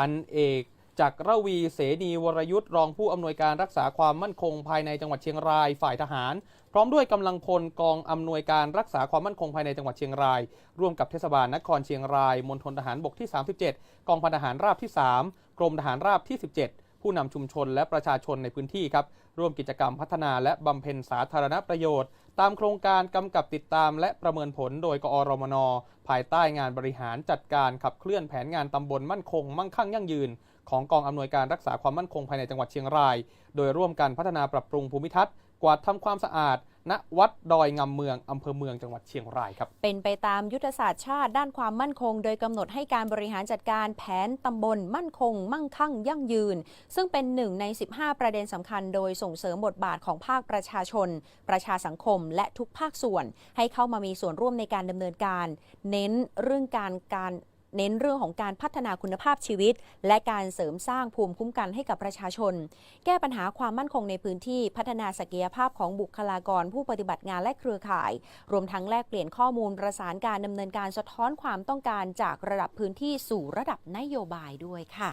พันเอกจากรวีเสนีวรยุทธ์รองผู้อำนวยการรักษาความมั่นคงภายในจังหวัดเชียงรายฝ่ายทหาร พร้อมด้วยกำลังพลกองอำนวยการรักษาความมั่นคงภายในจังหวัดเชียงราย ร่วมกับเทศบาลนครเชียงรายมณฑลทหารบกที่ 37 กองพันทหารราบที่ 3 กรมทหารราบที่ 17 ผู้นำชุมชนและประชาชนในพื้นที่ครับร่วมกิจกรรมพัฒนาและบำเพ็ญสาธารณประโยชน์ ตามโครงการกำกับติดตามและประเมินผลโดยกอรมน ภายใต้งานบริหารจัดการขับเคลื่อนแผนงานตำบลมั่นคง มั่งคั่งยั่งยืน ของกองอำนวยการรักษาความมั่นคงภายในจังหวัดเชียงราย โดยร่วมกันพัฒนาปรับปรุงภูมิทัศน์ กวาดทำความสะอาด ณวัดดอยงำเมืองอำเภอเมืองจังหวัดเชียงรายครับ เป็นไปตามยุทธศาสตร์ชาติด้านความมั่นคง โดยกำหนดให้การบริหารจัดการแผนตำบลมั่นคง มั่งคั่ง ยั่งยืน ซึ่งเป็นหนึ่งใน 15 ประเด็นสำคัญ โดยส่งเสริมบทบาทของภาคประชาชน ประชาสังคม และทุกภาคส่วน ให้เข้ามามีส่วนร่วมในการดำเนินการ เน้นเรื่องการการ เน้นเรื่องของการพัฒนาคุณภาพชีวิต และการเสริมสร้างภูมิคุ้มกันให้กับประชาชน แก้ปัญหาความมั่นคงในพื้นที่พัฒนาศักยภาพของบุคลากรผู้ปฏิบัติงานและเครือข่าย รวมทั้งแลกเปลี่ยนข้อมูลประสานการดำเนินการสะท้อนความต้องการจากระดับพื้นที่สู่ระดับนโยบายด้วยค่ะ